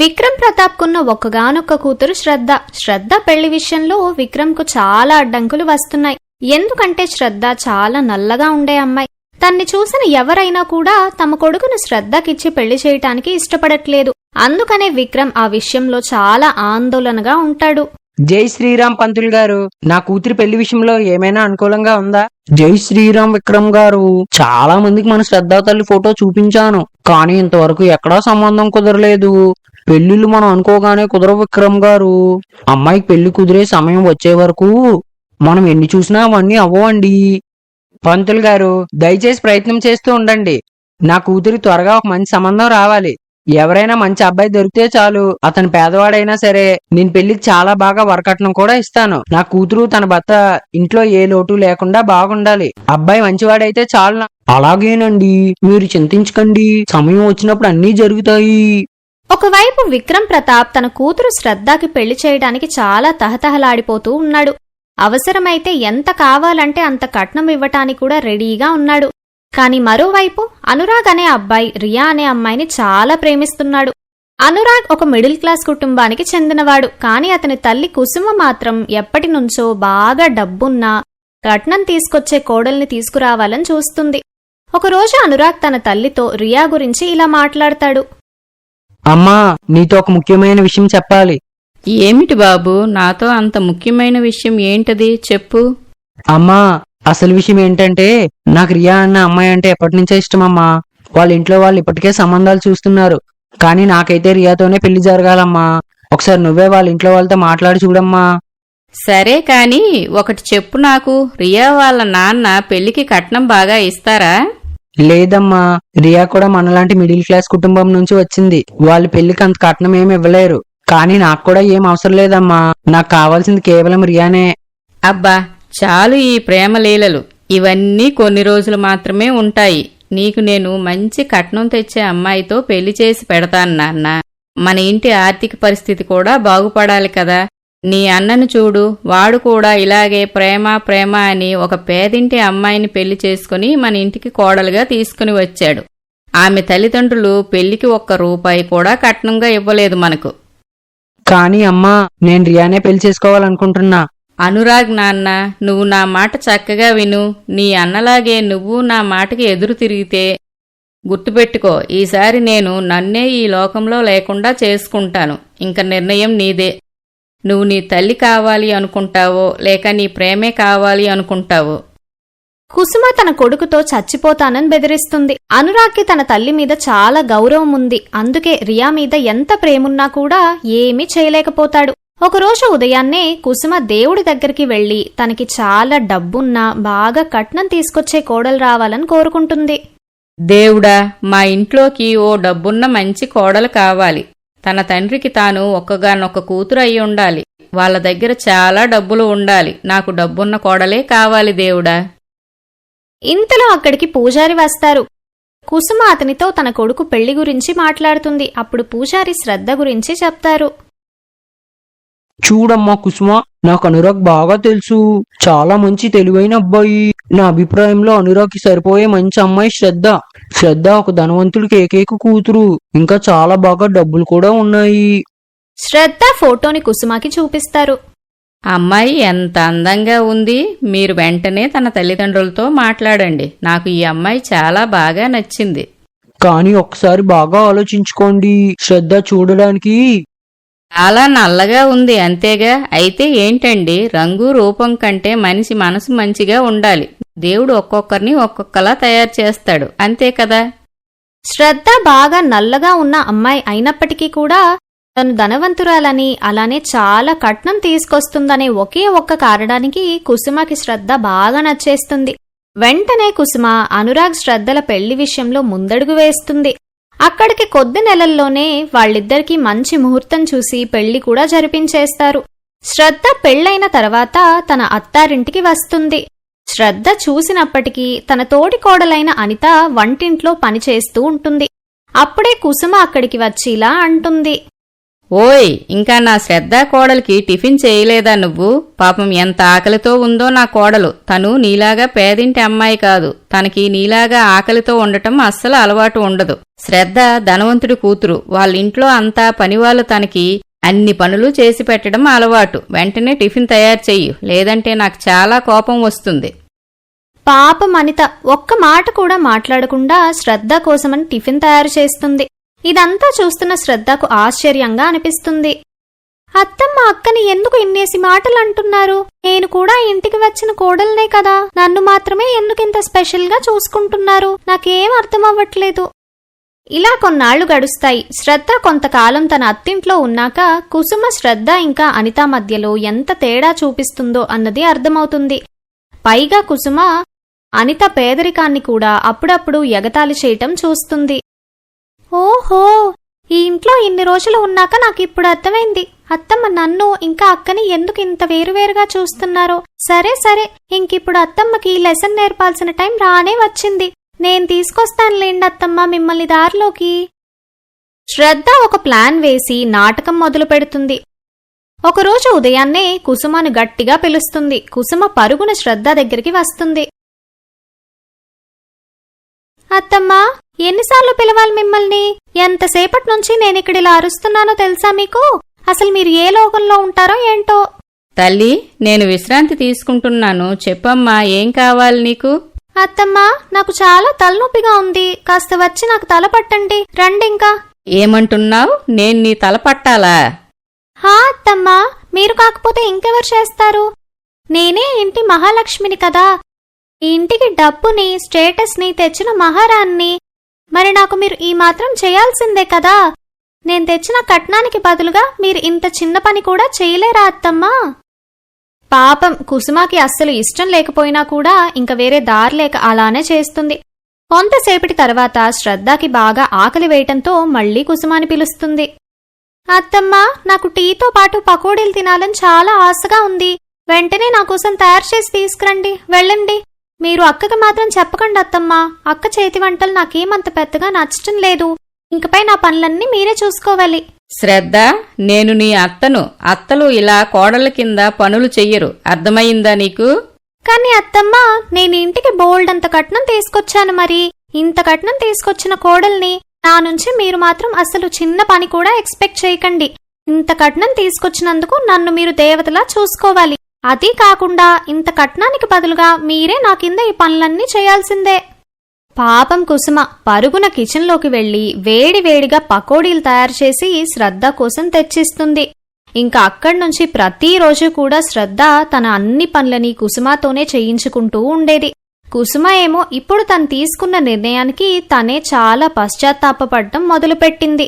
విక్రమ్ ప్రతాప్కున్న ఒక్కగానొక్క కూతురు శ్రద్ధ. శ్రద్ధ పెళ్ళి విషయంలో విక్రమ్కు చాలా అడ్డంకులు వస్తున్నాయి. ఎందుకంటే శ్రద్ధ చాలా నల్లగా ఉండే అమ్మాయి. తన్ని చూసిన ఎవరైనా కూడా తమ కొడుకును శ్రద్ధకిచ్చి పెళ్ళి చేయటానికి ఇష్టపడట్లేదు. అందుకనే విక్రమ్ ఆ విషయంలో చాలా ఆందోళనగా ఉంటాడు. జై శ్రీరామ్ పంతులు గారు నా కూతురి పెళ్ళి విషయంలో ఏమైనా అనుకూలంగా ఉందా? జై శ్రీరామ్ విక్రమ్ గారు చాలా మందికి మన శ్రద్ధా తల్లి ఫోటో చూపించాను. కానీ ఇంతవరకు ఎక్కడా సంబంధం కుదరలేదు. పెళ్ళిళ్ళు మనం అనుకోగానే కుదరవు విక్రమ్ గారు. అమ్మాయికి పెళ్ళి కుదిరే సమయం వచ్చే వరకు మనం ఎన్ని చూసినా అవన్నీ అవ్వండి పంతులు గారు దయచేసి ప్రయత్నం చేస్తూ ఉండండి. నా కూతురి త్వరగా ఒక మంచి సంబంధం రావాలి. ఎవరైనా మంచి అబ్బాయి దొరికితే చాలు. అతను పేదవాడైనా సరే నేను పెళ్ళికి చాలా బాగా వరకట్నం కూడా ఇస్తాను. నా కూతురు తన భర్త ఇంట్లో ఏ లోటు లేకుండా బాగుండాలి. అబ్బాయి మంచివాడైతే చాలు అలాగేనండి. మీరు చింతించకండి. సమయం వచ్చినప్పుడు అన్నీ జరుగుతాయి. ఒకవైపు విక్రమ్ ప్రతాప్ తన కూతురు శ్రద్ధకి పెళ్ళి చేయడానికి చాలా తహతహలాడిపోతూ ఉన్నాడు. అవసరమైతే ఎంత కావాలంటే అంత కట్నం ఇవ్వటానికి కూడా రెడీగా ఉన్నాడు. కాని మరోవైపు అనురాగ్ అనే అబ్బాయి రియా అనే అమ్మాయిని చాలా ప్రేమిస్తున్నాడు. అనురాగ్ ఒక మిడిల్ క్లాస్ కుటుంబానికి చెందినవాడు. కాని అతని తల్లి కుసుమ మాత్రం ఎప్పటి నుంచో బాగా డబ్బున్నా కట్నం తీసుకొచ్చే కోడల్ని తీసుకురావాలని చూస్తుంది. ఒకరోజు అనురాగ్ తన తల్లితో రియా గురించి ఇలా మాట్లాడతాడు. అమ్మా నీతో ఒక ముఖ్యమైన విషయం చెప్పాలి. ఏమిటి బాబు నాతో అంత ముఖ్యమైన విషయం ఏంటది? చెప్పు. అమ్మా అసలు విషయం ఏంటంటే నాకు రియా అన్న అమ్మాయి అంటే ఎప్పటి నుంచో ఇష్టమమ్మా. వాళ్ళ ఇంట్లో వాళ్ళు ఇప్పటికే సంబంధాలు చూస్తున్నారు. కానీ నాకైతే రియాతోనే పెళ్ళి జరగాలమ్మా. ఒకసారి నువ్వే వాళ్ళ ఇంట్లో వాళ్ళతో మాట్లాడి చూడమ్మా. సరే కాని ఒకటి చెప్పు నాకు. రియా వాళ్ళ నాన్న పెళ్ళికి కట్నం బాగా ఇస్తారా? లేదమ్మా రియా కూడా మనలాంటి మిడిల్ క్లాస్ కుటుంబం నుంచి వచ్చింది. వాళ్ళ పెళ్ళికి అంత కట్నం ఏమి ఇవ్వలేరు. కానీ నాకు కూడా ఏం అవసరం లేదమ్మా. నాకు కావాల్సింది కేవలం రియానే. అబ్బా చాలు ఈ ప్రేమ లీలలు. ఇవన్నీ కొన్ని రోజులు మాత్రమే ఉంటాయి. నీకు నేను మంచి కట్నం తెచ్చే అమ్మాయితో పెళ్ళి చేసి పెడతాను నాన్న. మన ఇంటి ఆర్థిక పరిస్థితి కూడా బాగుపడాలి కదా. నీ అన్నను చూడు వాడు కూడా ఇలాగే ప్రేమ ప్రేమ అని ఒక పేదింటి అమ్మాయిని పెళ్ళి చేసుకుని మన ఇంటికి కోడలుగా తీసుకుని వచ్చాడు. ఆమె తల్లిదండ్రులు పెళ్ళికి ఒక్క రూపాయి కూడా కట్నంగా ఇవ్వలేదు మనకు. కానీ అమ్మా నేను రియానే పెళ్ళి చేసుకోవాలనుకుంటున్నా. అనురాగ్ నాన్న నువ్వు నా మాట చక్కగా విను. నీ అన్నలాగే నువ్వు నా మాటకి ఎదురు తిరిగితే గుర్తుపెట్టుకో ఈసారి నేను నన్నే ఈ లోకంలో లేకుండా చేసుకుంటాను. ఇంక నిర్ణయం నీదే. నువ్వు నీ తల్లి కావాలి అనుకుంటావో లేక నీ ప్రేమే కావాలి అనుకుంటావో? కుసుమ తన కొడుకుతో చచ్చిపోతానని బెదిరిస్తుంది. అనురాగ్కి తన తల్లి మీద చాలా గౌరవం ఉంది. అందుకే రియా మీద ఎంత ప్రేమున్నా కూడా ఏమీ చేయలేకపోతాడు. ఒకరోజు ఉదయాన్నే కుసుమ దేవుడి దగ్గరికి వెళ్ళి తనకి చాలా డబ్బున్నా బాగా కట్నం తీసుకొచ్చే కోడలు రావాలని కోరుకుంటుంది. దేవుడా మా ఇంట్లోకి ఓ డబ్బున్న మంచి కోడలు కావాలి. తన తండ్రికి తాను ఒక్కగానొక్క కూతురు అయి ఉండాలి. వాళ్ళ దగ్గర చాలా డబ్బులు ఉండాలి. నాకు డబ్బున్న కోడలే కావాలి దేవుడా. ఇంతలో అక్కడికి పూజారి వస్తారు. కుసుమ అతనితో తన కొడుకు పెళ్ళి గురించి మాట్లాడుతుంది. అప్పుడు పూజారి శ్రద్ధ గురించి చెప్తారు. చూడమ్మా కుసుమ నాకు అనురాగ్ బాగా తెలుసు. చాలా మంచి తెలివైన అబ్బాయి. నా అభిప్రాయంలో అనురాగ్కి సరిపోయే మంచి అమ్మాయి శ్రద్ధ. శ్రద్ధ ఒక ధనవంతుడికి ఏకైక కూతురు. ఇంకా చాలా బాగా డబ్బులు కూడా ఉన్నాయి. శ్రద్ధ ఫోటోని కుసుమకి చూపిస్తారు. అమ్మాయి ఎంత అందంగా ఉంది. మీరు వెంటనే తన తల్లిదండ్రులతో మాట్లాడండి. నాకు ఈ అమ్మాయి చాలా బాగా నచ్చింది. కానీ ఒకసారి బాగా ఆలోచించుకోండి. శ్రద్ధ చూడడానికి చాలా నల్లగా ఉంది అంతేగా? అయితే ఏంటండి? రంగు రూపం కంటే మనిషి మనసు మంచిగా ఉండాలి. దేవుడు ఒక్కొక్కరిని ఒక్కొక్కలా తయారు చేస్తాడు. అంతే కదా? శ్రద్ధ బాగా నల్లగా ఉన్న అమ్మాయి అయినప్పటికీ కూడా తను ధనవంతురాలని అలానే చాలా కట్నం తీసుకొస్తుందనే ఒకే ఒక్క కారణానికి కుసుమకి శ్రద్ధ బాగా నచ్చేస్తుంది. వెంటనే కుసుమ అనురాగ్ శ్రద్ధల పెళ్ళి విషయంలో ముందడుగు వేస్తుంది. అక్కడికి కొద్ది నెలల్లోనే వాళ్ళిద్దరికీ మంచి ముహూర్తం చూసి పెళ్ళి కూడా జరిపించేస్తారు. శ్రద్ధ పెళ్ళైన తర్వాత తన అత్తారింటికి వస్తుంది. శ్రద్ధ చూసినప్పటికీ తన తోటి కోడలైన అనిత వంటింట్లో పనిచేస్తూ ఉంటుంది. అప్పుడే కుసుమ అక్కడికి వచ్చిలా అంటుంది. ఓయ్ ఇంకా నా శ్రద్ధ కోడలికి టిఫిన్ చేయలేదా నువ్వు? పాపం ఎంత ఆకలితో ఉందో నా కోడలు. తను నీలాగా పేదింటి అమ్మాయి కాదు. తనకి నీలాగా ఆకలితో ఉండటం అస్సలు అలవాటు ఉండదు. శ్రద్ధ ధనవంతుడి కూతురు. వాళ్ళింట్లో అంతా పనివాళ్ళు తనకి అన్ని పనులు చేసి పెట్టడం అలవాటు. వెంటనే టిఫిన్ తయారు చెయ్యు. లేదంటే నాకు చాలా కోపం వస్తుంది. పాపం అనిత ఒక్క మాట కూడా మాట్లాడకుండా శ్రద్ధ కోసమని టిఫిన్ తయారు చేస్తుంది. ఇదంతా చూస్తున్న శ్రద్ధకు ఆశ్చర్యంగా అనిపిస్తుంది. అత్తమ్మ అక్కని ఎందుకు ఇన్నేసి మాటలు అంటున్నారు నేను కూడా ఇంటికి వచ్చిన కోడల్నే కదా. నన్ను మాత్రమే ఎందుకు ఇంత చూసుకుంటున్నారు? నాకేం అర్థం అవ్వట్లేదు ఇలా కొన్నాళ్ళు గడుస్తాయి. శ్రద్ధ కొంతకాలం తన అత్తింట్లో ఉన్నాక కుసుమ శ్రద్ధ ఇంకా అనిత మధ్యలో ఎంత తేడా చూపిస్తుందో అన్నది అర్థమవుతుంది. పైగా కుసుమ అనిత పేదరికాన్ని కూడా అప్పుడప్పుడు ఎగతాళి చేయటం చూస్తుంది. ఓహో ఈ ఇంట్లో ఇన్ని రోజులు ఉన్నాక నాకు ఇప్పుడు అర్థమైంది. అత్తమ్మ నన్ను ఇంకా అక్కని ఎందుకు ఇంత వేరువేరుగా చూస్తున్నారో. సరే సరే ఇంకిప్పుడు అత్తమ్మకి లెసన్ నేర్పాల్సిన టైం రానే వచ్చింది. నేను తీసుకొస్తానులేండి అత్తమ్మ మిమ్మల్ని దారిలోకి. శ్రద్ధ ఒక ప్లాన్ వేసి నాటకం మొదలు పెడుతుంది. ఒకరోజు ఉదయాన్నే కుసుమను గట్టిగా పిలుస్తుంది. కుసుమ పరుగున శ్రద్ధ దగ్గరికి వస్తుంది. అత్తమ్మా! ఎన్నిసార్లు పిలవాలి మిమ్మల్ని? ఎంతసేపటి నుంచి నేనిక్కడ ఇలా అరుస్తున్నానో తెలుసా మీకు? అసలు మీరు ఏ లోకంలో ఉంటారో ఏంటో? తల్లి నేను విశ్రాంతి తీసుకుంటున్నాను. చెప్పమ్మా ఏం కావాలి నీకు? అత్తమ్మా నాకు చాలా తలనొప్పిగా ఉంది. కాస్త వచ్చి నాకు తల పట్టండి. రండి ఇంకా. ఏమంటున్నావు? నేను నీ తల పట్టాలా? హా అత్తమ్మా మీరు కాకపోతే ఇంకెవరు చేస్తారు? నేనే ఇంటి మహాలక్ష్మిని కదా. ఈ ఇంటికి డబ్బుని స్టేటస్ని తెచ్చిన మహారాన్ని మరి నాకు మీరు ఈ మాత్రం చేయాల్సిందే కదా. నేను తెచ్చిన కట్నానికి బదులుగా మీరు ఇంత చిన్న పని కూడా చేయలేరా అత్తమ్మా? పాపం కుసుమాకి అస్సలు ఇష్టం లేకపోయినా కూడా ఇంక వేరే దారి లేక అలానే చేస్తుంది. కొంతసేపటి తర్వాత శ్రద్ధకి బాగా ఆకలి వేయటంతో మళ్ళీ కుసుమాని పిలుస్తుంది. అత్తమ్మా నాకు టీతో పాటు పకోడీలు తినాలని చాలా ఆశగా ఉంది. వెంటనే నా కోసం తయారు చేసి తీసుకురండి. వెళ్ళండి. మీరు అక్కకి మాత్రం చెప్పకండి అత్తమ్మా. అక్క చేతి వంటలు నాకేమంత పెద్దగా నచ్చటం లేదు. ఇంకపై నా పనులన్నీ మీరే చూసుకోవాలి. శ్రద్ధ నేను నీ అత్తను. అత్తలు ఇలా కోడళ్ళ కింద పనులు చెయ్యరు. అర్థమయ్యిందా నీకు? కానీ అత్తమ్మా నేను ఇంటికి బోల్డ్ అంత కట్నం తీసుకొచ్చాను మరి. ఇంత కట్నం తీసుకొచ్చిన కోడల్ని నా నుంచి మీరు మాత్రం అసలు చిన్న పని కూడా ఎక్స్పెక్ట్ చేయకండి. ఇంత కట్నం తీసుకొచ్చినందుకు నన్ను మీరు దేవతలా చూసుకోవాలి. అది కాకుండా ఇంత కట్నానికి బదులుగా మీరే నా కింద ఈ పనులన్నీ చేయాల్సిందే. పాపం కుసుమ పరుగున కిచెన్లోకి వెళ్ళి వేడి వేడిగా పకోడీలు తయారు చేసి శ్రద్ధ కోసం తెచ్చిస్తుంది. ఇంకా అక్కడి నుంచి ప్రతిరోజు కూడా శ్రద్ధ తన అన్ని పనులని కుసుమతోనే చేయించుకుంటూ ఉండేది. కుసుమ ఏమో ఇప్పుడు తను తీసుకున్న నిర్ణయానికి తనే చాలా పశ్చాత్తాపపడటం మొదలుపెట్టింది.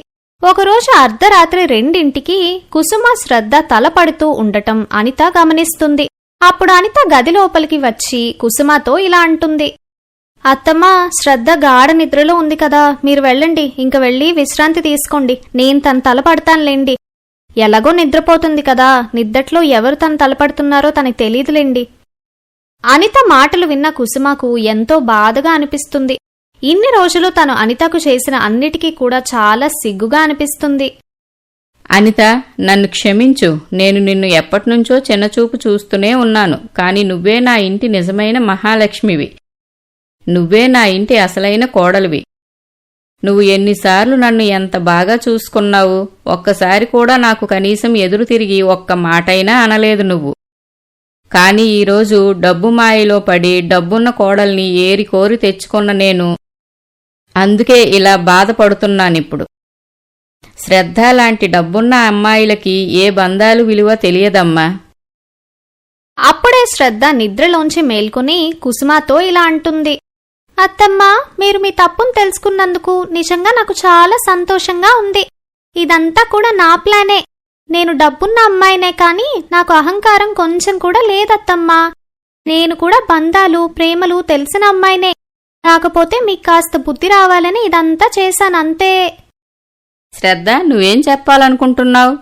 ఒకరోజు అర్ధరాత్రి రెండింటికి కుసుమ శ్రద్ధ తలపడుతూ ఉండటం అనిత గమనిస్తుంది. అప్పుడు అనిత గది లోపలికి వచ్చి కుసుమతో ఇలా అంటుంది. అత్తమ్మ శ్రద్ధ గాఢ నిద్రలో ఉంది కదా మీరు వెళ్ళండి ఇంక వెళ్ళి విశ్రాంతి తీసుకోండి నేను తన తలపడతానులేండి. ఎలాగో నిద్రపోతుంది కదా నిద్దట్లో ఎవరు తను తలపడుతున్నారో తనకి తెలియదులేండి అనిత మాటలు విన్న కుసుమకు ఎంతో బాధగా అనిపిస్తుంది. ఇన్ని రోజులు తను అనితకు చేసిన అన్నిటికీ కూడా చాలా సిగ్గుగా అనిపిస్తుంది. అనిత నన్ను క్షమించు. నేను నిన్ను ఎప్పటినుంచో చిన్నచూపు చూస్తూనే ఉన్నాను. కాని నువ్వే నా ఇంటి నిజమైన మహాలక్ష్మివి. నువ్వే నా ఇంటి అసలైన కోడలివి. నువ్వు ఎన్నిసార్లు నన్ను ఎంత బాగా చూసుకున్నావు? ఒక్కసారి కూడా నాకు కనీసం ఎదురు తిరిగి ఒక్క మాటైనా అనలేదు నువ్వు. కాని ఈరోజు డబ్బు మాయలో పడి డబ్బున్న కోడల్ని ఏరి కోరి తెచ్చుకున్న నేను అందుకే ఇలా బాధపడుతున్నానిప్పుడు. శ్రద్ధ లాంటి డబ్బున్న అమ్మాయిలకి ఏ బంధాలు విలువ తెలియదమ్మా. అప్పుడే శ్రద్ధ నిద్రలోంచి మేల్కొని కుసుమతో ఇలా అంటుంది. అత్తమ్మా మీరు మీ తప్పును తెలుసుకున్నందుకు నిజంగా నాకు చాలా సంతోషంగా ఉంది. ఇదంతా కూడా నా ప్లానే. నేను డబ్బున్న అమ్మాయినే కాని నాకు అహంకారం కొంచెం కూడా లేదత్తమ్మా. నేను కూడా బంధాలు ప్రేమలు తెలిసిన అమ్మాయినే. కాకపోతే మీకు కాస్త బుద్ధి రావాలని ఇదంతా చేశానంతే శ్రద్ధ నువ్వేం చెప్పాలనుకుంటున్నావు?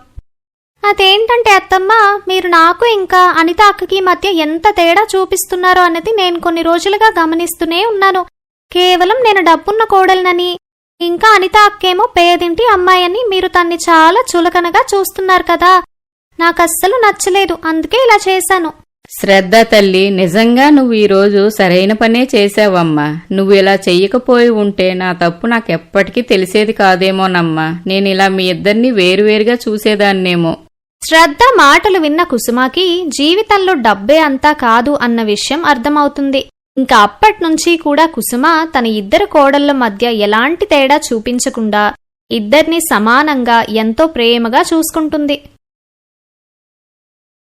అదేంటంటే అత్తమ్మ మీరు నాకు ఇంకా అనిత అక్కకి మధ్య ఎంత తేడా చూపిస్తున్నారో అన్నది నేను కొన్ని రోజులుగా గమనిస్తూనే ఉన్నాను. కేవలం నేను డబ్బున్న కోడలనని ఇంకా అనిత అక్కేమో పేదింటి అమ్మాయని మీరు తన్ని చాలా చులకనగా చూస్తున్నారు కదా. నాకస్సలు నచ్చలేదు అందుకే ఇలా చేశాను. శ్రద్ధ తల్లి నిజంగా నువ్వు ఈరోజు సరైన పనే చేశావమ్మా. నువ్వు ఇలా చెయ్యకపోయి ఉంటే నా తప్పు నాకెప్పటికీ తెలిసేది కాదేమోనమ్మా. నేను ఇలా మీ ఇద్దరిని వేరువేరుగా చూసేదాన్నేమో. శ్రద్ధ మాటలు విన్న కుసుమాకి జీవితంలో డబ్బే అంతా కాదు అన్న విషయం అర్థమవుతుంది. ఇంకా అప్పట్నుంచి కూడా కుసుమ తన ఇద్దరు కోడళ్ళ మధ్య ఎలాంటి తేడా చూపించకుండా ఇద్దరిని సమానంగా ఎంతో ప్రేమగా చూసుకుంటుంది.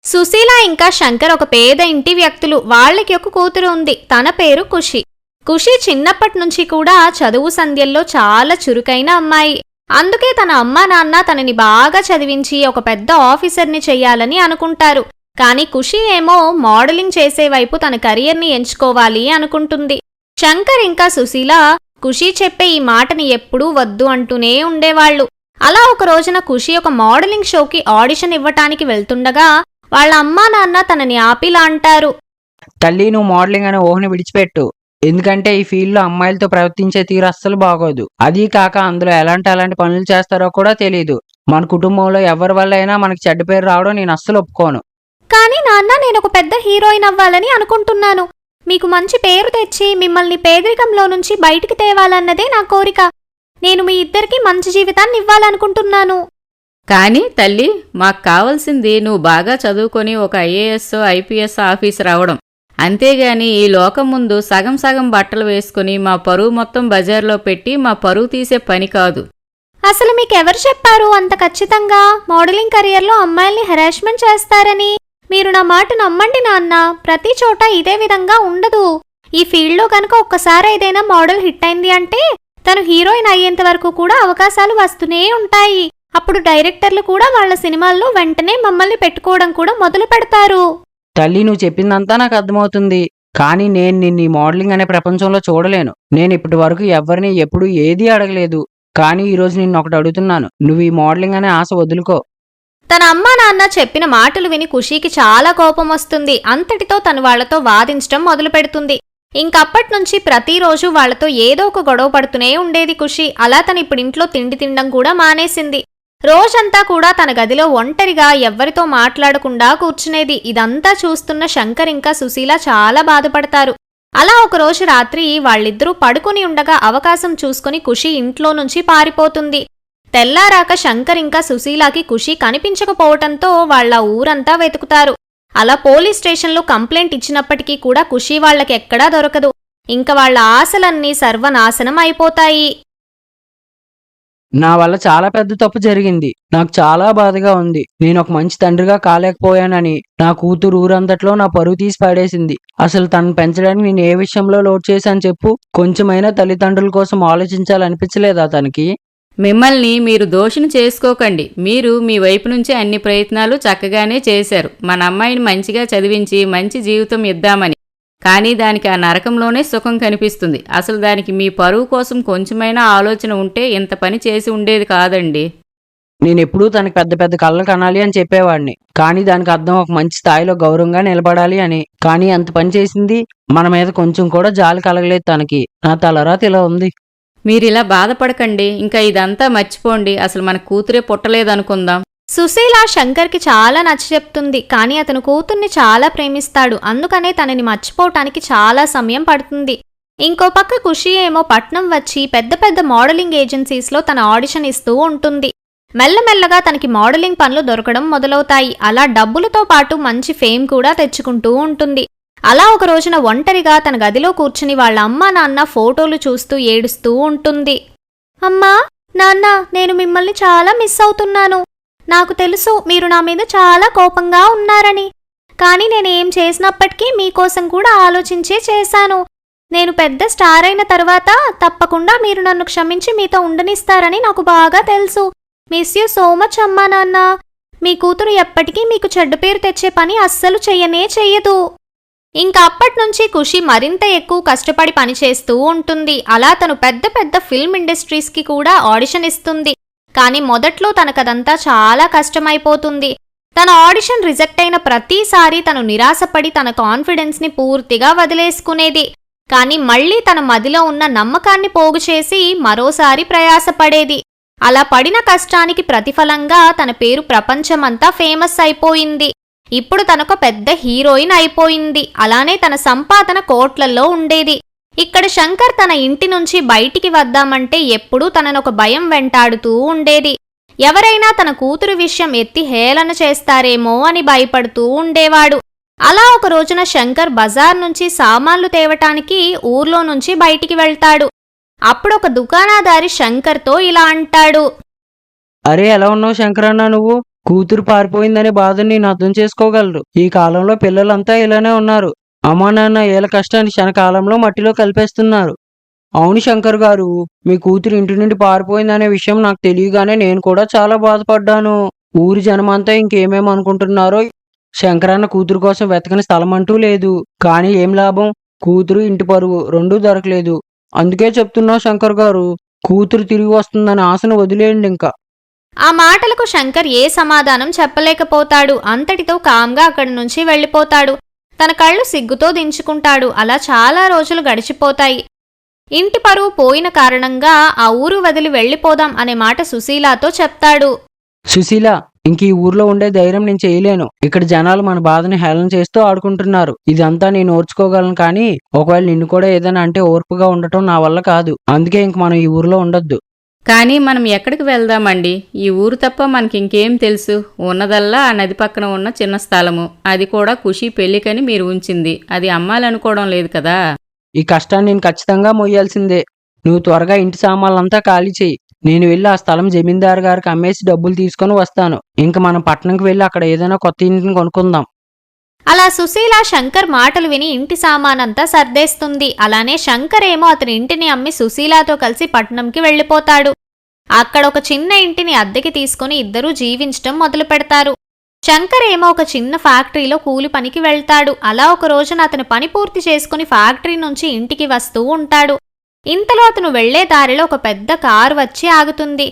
సుశీల ఇంకా శంకర్ ఒక పేద ఇంటి వ్యక్తులు. వాళ్ళకి ఒక కూతురు ఉంది. తన పేరు ఖుషి. ఖుషి చిన్నప్పటి నుంచి కూడా చదువు సంధ్యల్లో చాలా చురుకైన అమ్మాయి. అందుకే తన అమ్మా నాన్న తనని బాగా చదివించి ఒక పెద్ద ఆఫీసర్ని చెయ్యాలని అనుకుంటారు. కానీ ఖుషి ఏమో మోడలింగ్ చేసే వైపు తన కెరియర్ని ఎంచుకోవాలి అనుకుంటుంది. శంకర్ ఇంకా సుశీల ఖుషి చెప్పే ఈ మాటని ఎప్పుడూ వద్దు అంటూనే ఉండేవాళ్ళు అలా ఒక రోజున ఖుషి ఒక మోడలింగ్ షోకి ఆడిషన్ ఇవ్వటానికి వెళ్తుండగా వాళ్ళ అమ్మా నాన్న తనని ఆపిలా అంటారు. తల్లి నువ్వు మోడలింగ్ అనే ఊహని విడిచిపెట్టు. ఎందుకంటే ఈ ఫీల్డ్లో అమ్మాయిలతో ప్రవర్తించే తీరు అస్సలు బాగోదు. అది కాక అందులో ఎలాంటి ఎలాంటి పనులు చేస్తారో కూడా తెలియదు మన కుటుంబంలో ఎవరి వల్ల అయినా మనకి చెడ్డ పేరు రావడం నేను అస్సలు ఒప్పుకోను. కానీ నాన్న నేను ఒక పెద్ద హీరోయిన్ అవ్వాలని అనుకుంటున్నాను. మీకు మంచి పేరు తెచ్చి మిమ్మల్ని పేదరికంలో నుంచి బయటికి తేవాలన్నదే నా కోరిక. నేను మీ ఇద్దరికి మంచి జీవితాన్ని ఇవ్వాలనుకుంటున్నాను. కానీ తల్లి మాకు కావాల్సింది నువ్వు బాగా చదువుకొని ఒక ఐఏఎస్ ఐపీఎస్ ఆఫీసర్ అవడం అంతేగాని ఈ లోకం ముందు సగం సగం బట్టలు వేసుకుని మా పరువు మొత్తం బజార్లో పెట్టి మా పరువు తీసే పని కాదు. అసలు మీకెవరు చెప్పారు అంత ఖచ్చితంగా? మోడలింగ్ కెరియర్లో అమ్మాయిల్ని హెరాస్మెంట్ చేస్తారని. మీరు నా మాట నమ్మండి నాన్న. ప్రతి చోట ఇదే విధంగా ఉండదు. ఈ ఫీల్డ్లో కనుక ఒక్కసారి ఏదైనా మోడల్ హిట్ అయింది అంటే తను హీరోయిన్ అయ్యేంత వరకు కూడా అవకాశాలు వస్తూనే ఉంటాయి. అప్పుడు డైరెక్టర్లు కూడా వాళ్ళ సినిమాల్లో వెంటనే మమ్మల్ని పెట్టుకోవడం కూడా మొదలు పెడతారు. తల్లి నువ్వు చెప్పిందంతా నాకు అర్థమవుతుంది. కానీ నేను నిన్ను మోడలింగ్ అనే ప్రపంచంలో చూడలేను. నేను ఇప్పటి వరకు ఎవరిని ఎప్పుడు ఏదీ అడగలేదు. కానీ ఈ రోజు నిన్ను ఒకటి అడుగుతున్నాను. నువ్వు ఈ మోడలింగ్ అనే ఆశ వదులుకో. తన అమ్మా నాన్న చెప్పిన మాటలు విని ఖుషీకి చాలా కోపం వస్తుంది. అంతటితో తను వాళ్ళతో వాదించడం మొదలు పెడుతుంది. ఇంకప్పటి నుంచి ప్రతిరోజు వాళ్ళతో ఏదో ఒక గొడవ పడుతూనే ఉండేది ఖుషి. అలా తను ఇప్పుడు ఇంట్లో తిండి తినడం కూడా మానేసింది. రోజంతా కూడా తన గదిలో ఒంటరిగా ఎవ్వరితో మాట్లాడకుండా కూర్చునేది. ఇదంతా చూస్తున్న శంకర్ ఇంకా సుశీల చాలా బాధపడతారు. అలా ఒకరోజు రాత్రి వాళ్ళిద్దరూ పడుకుని ఉండగా అవకాశం చూసుకుని ఖుషి ఇంట్లో నుంచి పారిపోతుంది. తెల్లారాక శంకర్ ఇంకా సుశీలాకి ఖుషి కనిపించకపోవటంతో వాళ్ళ ఊరంతా వెతుకుతారు. అలా పోలీస్ స్టేషన్లో కంప్లైంట్ ఇచ్చినప్పటికీ కూడా ఖుషి వాళ్ళకి ఎక్కడా దొరకదు. ఇంక వాళ్ళ ఆశలన్నీ సర్వనాశనం అయిపోతాయి. నా వల్ల చాలా పెద్ద తప్పు జరిగింది. నాకు చాలా బాధగా ఉంది. నేను ఒక మంచి తండ్రిగా కాలేకపోయానని నా కూతురు ఊరంతట్లో నా పరువు తీసి పడేసింది. అసలు తను పెంచడానికి నేను ఏ విషయంలో లోడ్ చేశాను చెప్పు. కొంచెమైనా తల్లిదండ్రుల కోసం ఆలోచించాలనిపించలేదా తనకి? మిమ్మల్ని మీరు దోషిని చేసుకోకండి. మీరు మీ వైపు నుంచి అన్ని ప్రయత్నాలు చక్కగానే చేశారు. మన అమ్మాయిని మంచిగా చదివించి మంచి జీవితం ఇద్దామని. కానీ దానికి ఆ నరకంలోనే సుఖం కనిపిస్తుంది. అసలు దానికి మీ పరువు కోసం కొంచెమైనా ఆలోచన ఉంటే ఇంత పని చేసి ఉండేది కాదండి. నేను ఎప్పుడూ తనకి పెద్ద పెద్ద కళ్ళలు కనాలి అని చెప్పేవాడిని. కానీ దానికి అర్థం ఒక మంచి స్థాయిలో గౌరవంగా నిలబడాలి అని. కానీ అంత పని చేసింది మన మీద కొంచెం కూడా జాలి కలగలేదు తనకి. నా తలరాత ఇలా ఉంది. మీరిలా బాధపడకండి. ఇంకా ఇదంతా మర్చిపోండి. అసలు మన కూతురే పుట్టలేదనుకుందాం. సుశీల శంకర్కి చాలా నచ్చ చెప్తుంది. కానీ అతను కూతుర్ని చాలా ప్రేమిస్తాడు. అందుకనే తనని మర్చిపోవటానికి చాలా సమయం పడుతుంది. ఇంకో పక్క ఖుషి ఏమో పట్నం వచ్చి పెద్ద పెద్ద మోడలింగ్ ఏజెన్సీస్లో తన ఆడిషన్ ఇస్తూ ఉంటుంది. మెల్లమెల్లగా తనకి మోడలింగ్ పనులు దొరకడం మొదలవుతాయి. అలా డబ్బులతో పాటు మంచి ఫేమ్ కూడా తెచ్చుకుంటూ ఉంటుంది. అలా ఒక రోజున ఒంటరిగా తన గదిలో కూర్చుని వాళ్ళ అమ్మా నాన్న ఫోటోలు చూస్తూ ఏడుస్తూ ఉంటుంది. అమ్మా నాన్న నేను మిమ్మల్ని చాలా మిస్ అవుతున్నాను. నాకు తెలుసు మీరు నా మీద చాలా కోపంగా ఉన్నారని. కానీ నేనేం చేసినప్పటికీ మీకోసం కూడా ఆలోచించే చేశాను. నేను పెద్ద స్టార్ అయిన తర్వాత తప్పకుండా మీరు నన్ను క్షమించి మీతో ఉండనిస్తారని నాకు బాగా తెలుసు. మిస్ యూ సో మచ్ అమ్మా నాన్న. మీ కూతురు ఎప్పటికీ మీకు చెడ్డ పేరు తెచ్చే పని అస్సలు చెయ్యనే చెయ్యదు. ఇంకా అప్పటి నుంచి ఖుషి మరింత ఎక్కువ కష్టపడి పనిచేస్తూ ఉంటుంది. అలా తను పెద్ద పెద్ద ఫిల్మ్ ఇండస్ట్రీస్కి కూడా ఆడిషన్ ఇస్తుంది. కానీ మొదట్లో తనకదంతా చాలా కష్టమైపోతుంది. తన ఆడిషన్ రిజెక్ట్ అయిన ప్రతిసారి తను నిరాశపడి తన కాన్ఫిడెన్స్ని పూర్తిగా వదిలేసుకునేది. కానీ మళ్ళీ తన మదిలో ఉన్న నమ్మకాన్ని పోగు చేసి మరోసారి ప్రయాసపడేది. అలా పడిన కష్టానికి ప్రతిఫలంగా తన పేరు ప్రపంచమంతా ఫేమస్ అయిపోయింది. ఇప్పుడు తనొక పెద్ద హీరోయిన్ అయిపోయింది. అలానే తన సంపాదన కోట్లల్లో ఉండేది. ఇక్కడ శంకర్ తన ఇంటి నుంచి బయటికి వద్దామంటే ఎప్పుడూ తననొక భయం వెంటాడుతూ ఉండేది. ఎవరైనా తన కూతురు విషయం ఎత్తి హేళన చేస్తారేమో అని భయపడుతూ ఉండేవాడు. అలా ఒక రోజున శంకర్ బజార్ నుంచి సామాన్లు తేవటానికి ఊర్లో నుంచి బయటికి వెళ్తాడు. అప్పుడు ఒక దుకాణాదారి శంకర్తో ఇలా అంటాడు. అరే ఎలా ఉన్నావు శంకరన్న నువ్వు? కూతురు పారిపోయిందనే బాధని నేను అర్థం చేసుకోగలరు. ఈ కాలంలో పిల్లలంతా ఇలానే ఉన్నారు. అమ్మా నాన్న ఏళ్ళ కష్టాన్ని క్షణకాలంలో మట్టిలో కలిపేస్తున్నారు. అవును శంకర్ గారు మీ కూతురు ఇంటి నుండి పారిపోయిందనే విషయం నాకు తెలియగానే నేను కూడా చాలా బాధపడ్డాను. ఊరి జనమంతా ఇంకేమేమి అనుకుంటున్నారో శంకరన్న కూతురు కోసం వెతకని స్థలం అంటూ లేదు. కానీ ఏం లాభం? కూతురు ఇంటి పరువు రెండూ దొరకలేదు. అందుకే చెప్తున్నా శంకర్ గారు కూతురు తిరిగి వస్తుందనే ఆశను వదిలేయండి ఇంకా. ఆ మాటలకు శంకర్ ఏ సమాధానం చెప్పలేకపోతాడు. అంతటితో కామ్గా అక్కడి నుంచి వెళ్ళిపోతాడు. తన కళ్ళు సిగ్గుతో దించుకుంటాడు. అలా చాలా రోజులు గడిచిపోతాయి. ఇంటి పరువు పోయిన కారణంగా ఆ ఊరు వదిలి వెళ్ళిపోదాం అనే మాట సుశీలాతో చెప్తాడు. సుశీల ఇంక ఈ ఊర్లో ఉండే ధైర్యం నేను చేయలేను. ఇక్కడ జనాలు మన బాధని హేళన చేస్తూ ఆడుకుంటున్నారు. ఇదంతా నేను ఓర్చుకోగలను కానీ ఒకవేళ నిన్ను కూడా ఏదైనా అంటే ఓర్పుగా ఉండటం నా వల్ల కాదు. అందుకే ఇంక మనం ఈ ఊర్లో ఉండొద్దు. కానీ మనం ఎక్కడికి వెళ్దామండి? ఈ ఊరు తప్ప మనకి ఇంకేం తెలుసు? ఉన్నదల్లా ఆ నది పక్కన ఉన్న చిన్న స్థలము. అది కూడా ఖుషి పెళ్ళికని మీరు ఉంచింది. అది అమ్మాలనుకోవడం లేదు కదా? ఈ కష్టాన్ని నేను ఖచ్చితంగా మొయ్యాల్సిందే. నువ్వు త్వరగా ఇంటి సామాన్లంతా ఖాళీ చేయి నేను వెళ్ళి ఆ స్థలం జమీందారు గారికి అమ్మేసి డబ్బులు తీసుకొని వస్తాను. ఇంక మనం పట్టణంకి వెళ్ళి అక్కడ ఏదైనా కొత్త ఇంటిని కొనుక్కుందాం. అలా సుశీల శంకర్ మాటలు విని ఇంటి సామానంతా సర్దేస్తుంది. అలానే శంకర్ ఏమో అతని ఇంటిని అమ్మి సుశీలాతో కలిసి పట్నంకి వెళ్ళిపోతాడు. అక్కడ ఒక చిన్న ఇంటిని అద్దెకి తీసుకుని ఇద్దరూ జీవించటం మొదలు పెడతారు. శంకర్ ఏమో ఒక చిన్న ఫ్యాక్టరీలో కూలి పనికి వెళ్తాడు. అలా ఒక రోజున అతను పని పూర్తి చేసుకుని ఫ్యాక్టరీ నుంచి ఇంటికి వస్తూ ఉంటాడు. ఇంతలో అతను వెళ్ళే దారిలో ఒక పెద్ద కారు వచ్చి ఆగుతుంది.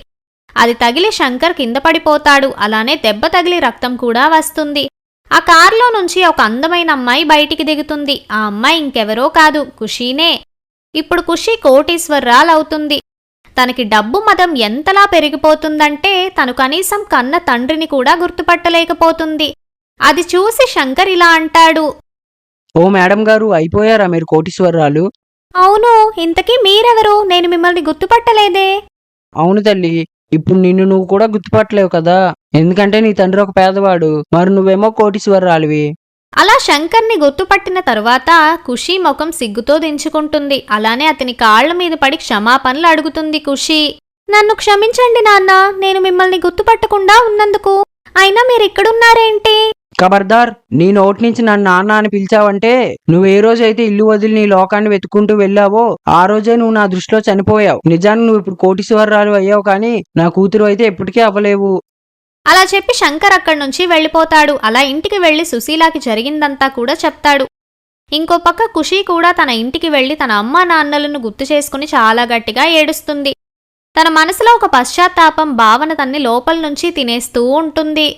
అది తగిలి శంకర్ కింద పడిపోతాడు. అలానే దెబ్బ తగిలి రక్తం కూడా వస్తుంది. ఆ కారులో నుంచి ఒక అందమైన అమ్మాయి బయటికి దిగుతుంది. ఆ అమ్మాయి ఇంకెవరో కాదు ఖుషీనే. ఇప్పుడు ఖుషి కోటీశ్వర్రాలవుతుంది. తనకి డబ్బు మదం ఎంతలా పెరిగిపోతుందంటే తను కనీసం కన్న తండ్రిని కూడా గుర్తుపట్టలేకపోతుంది. అది చూసి శంకర్ ఇలా అంటాడు. ఓ మేడం గారు అయిపోయారా మీరు కోటీశ్వరరాలు? అవును ఇంతకీ మీరెవరు? నేను మిమ్మల్ని గుర్తుపట్టలేదే. అవును తల్లి ఇప్పుడు నిన్ను నువ్వు కూడా గుర్తుపట్టలేవు కదా? ఎందుకంటే నీ తండ్రి ఒక పేదవాడు. మరి నువ్వేమో కోటీశ్వరరాలివి. అలా శంకర్ని గుర్తుపట్టిన తరువాత ఖుషి ముఖం సిగ్గుతో దించుకుంటుంది. అలానే అతని కాళ్ళ మీద పడి క్షమాపణలు అడుగుతుంది ఖుషి. నన్ను క్షమించండి నాన్న నేను మిమ్మల్ని గుర్తుపట్టకుండా ఉన్నందుకు. అయినా మీరిక్కడున్నారేంటి? ఖబర్దార్ నీ నోటి నుంచి నన్ను నాన్న అని పిలిచావంటే నువ్వు ఏ రోజైతే ఇల్లు వదిలి నీ లోకాన్ని వెతుక్కుంటూ వెళ్ళావో ఆ రోజే నువ్వు నా దృష్టిలో చనిపోయావు. నిజానికి నువ్వు ఇప్పుడు కోటీశ్వరరాలు అయ్యావు కానీ నా కూతురు అయితే ఎప్పటికీ అవ్వలేవు. అలా చెప్పి శంకర్ అక్కడి నుంచి వెళ్ళిపోతాడు. అలా ఇంటికి వెళ్ళి సుశీలాకి జరిగిందంతా కూడా చెప్తాడు. ఇంకో పక్క ఖుషి కూడా తన ఇంటికి వెళ్ళి తన అమ్మా నాన్నలను గుర్తు చేసుకుని చాలా గట్టిగా ఏడుస్తుంది. తన మనసులో ఒక పశ్చాత్తాపం భావన తన్ని లోపల నుంచి తినేస్తూ ఉంటుంది.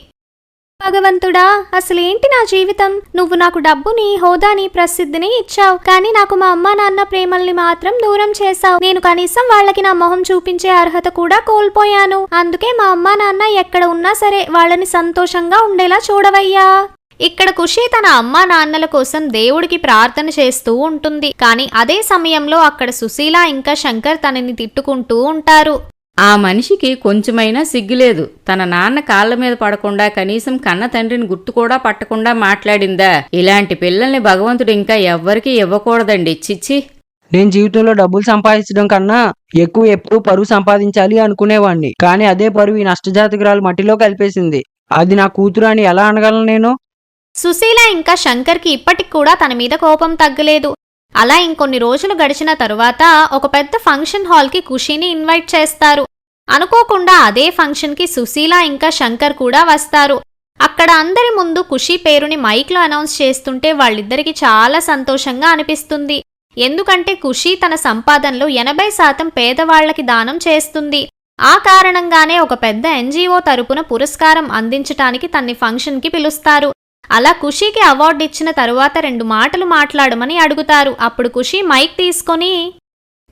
భగవంతుడా అసలేంటి నా జీవితం? నువ్వు నాకు డబ్బుని హోదాని ప్రసిద్ధిని ఇచ్చావు. కానీ నాకు మా అమ్మా నాన్న ప్రేమల్ని మాత్రం దూరం చేశావు. నేను కనీసం వాళ్ళకి నా మొహం చూపించే అర్హత కూడా కోల్పోయాను. అందుకే మా అమ్మా నాన్న ఎక్కడ ఉన్నా సరే వాళ్ళని సంతోషంగా ఉండేలా చూడవయ్యా. ఇక్కడ ఖుషి తన అమ్మా నాన్నల కోసం దేవుడికి ప్రార్థన చేస్తూ ఉంటుంది. కానీ అదే సమయంలో అక్కడ సుశీల ఇంకా శంకర్ తనని తిట్టుకుంటూ ఉంటారు. ఆ మనిషికి కొంచెమైనా సిగ్గులేదు. తన నాన్న కాళ్ళ మీద పడకుండా కనీసం కన్న తండ్రిని గుర్తు కూడా పట్టకుండా మాట్లాడిందా? ఇలాంటి పిల్లల్ని భగవంతుడు ఇంకా ఎవ్వరికీ ఇవ్వకూడదండి. చిచ్చి. నేను జీవితంలో డబ్బులు సంపాదించడం కన్నా ఎక్కువ ఎప్పుడు పరువు సంపాదించాలి అనుకునేవాణ్ణి. కానీ అదే పరువు ఈ నష్టజాతకురాలు మట్టిలో కలిపేసింది. అది నా కూతురు అని ఎలా అనగలను నేను? సుశీల ఇంకా శంకర్కి ఇప్పటికి కూడా తన మీద కోపం తగ్గలేదు. అలా ఇంకొన్ని రోజులు గడిచిన తరువాత ఒక పెద్ద ఫంక్షన్ హాల్కి ఖుషీని ఇన్వైట్ చేస్తారు. అనుకోకుండా అదే ఫంక్షన్కి సుశీల ఇంకా శంకర్ కూడా వస్తారు. అక్కడ అందరి ముందు ఖుషీ పేరుని మైక్లో అనౌన్స్ చేస్తుంటే వాళ్ళిద్దరికి చాలా సంతోషంగా అనిపిస్తుంది. ఎందుకంటే ఖుషీ తన సంపాదనలో ఎనభై శాతం పేదవాళ్ళకి దానం చేస్తుంది. ఆ కారణంగానే ఒక పెద్ద ఎన్జీఓ తరపున పురస్కారం అందించటానికి తన్ని ఫంక్షన్కి పిలుస్తారు. అలా ఖుషీకి అవార్డు ఇచ్చిన తరువాత రెండు మాటలు మాట్లాడమని అడుగుతారు. అప్పుడు ఖుషీ మైక్ తీసుకొని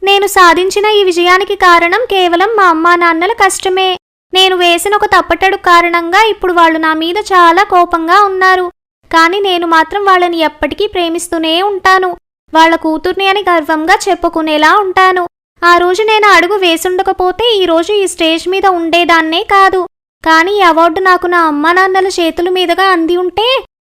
నేను సాధించిన ఈ విజయానికి కారణం కేవలం మా అమ్మా నాన్నల కష్టమే. నేను వేసిన ఒక తప్పటడు కారణంగా ఇప్పుడు వాళ్ళు నా మీద చాలా కోపంగా ఉన్నారు. కానీ నేను మాత్రం వాళ్ళని ఎప్పటికీ ప్రేమిస్తూనే ఉంటాను. వాళ్ళ కూతుర్ని అని గర్వంగా చెప్పుకునేలా ఉంటాను. ఆ రోజు నేను అడుగు వేసుండకపోతే ఈ రోజు ఈ స్టేజ్ మీద ఉండేదాన్నే కాదు. కానీ ఈ అవార్డు నాకు నా అమ్మా నాన్నల చేతుల మీదుగా అంది ఉంటే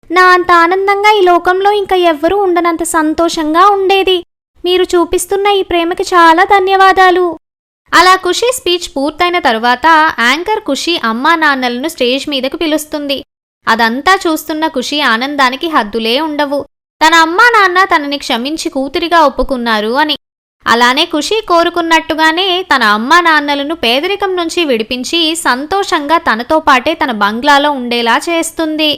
నా అంత ఆనందంగా ఈ లోకంలో ఇంకా ఎవ్వరూ ఉండనంత సంతోషంగా ఉండేది. మీరు చూపిస్తున్న ఈ ప్రేమకి చాలా ధన్యవాదాలు. అలా ఖుషి స్పీచ్ పూర్తయిన తరువాత యాంకర్ ఖుషి అమ్మా నాన్నలను స్టేజ్ మీదకు పిలుస్తుంది. అదంతా చూస్తున్న ఖుషి ఆనందానికి హద్దులే ఉండవు. తన అమ్మా నాన్న తనని క్షమించి కూతురిగా ఒప్పుకున్నారు అని అలానే ఖుషి కోరుకున్నట్టుగానే తన అమ్మా నాన్నలను పేదరికం నుంచి విడిపించి సంతోషంగా తనతో పాటే తన బంగ్లాలో ఉండేలా చేస్తుంది.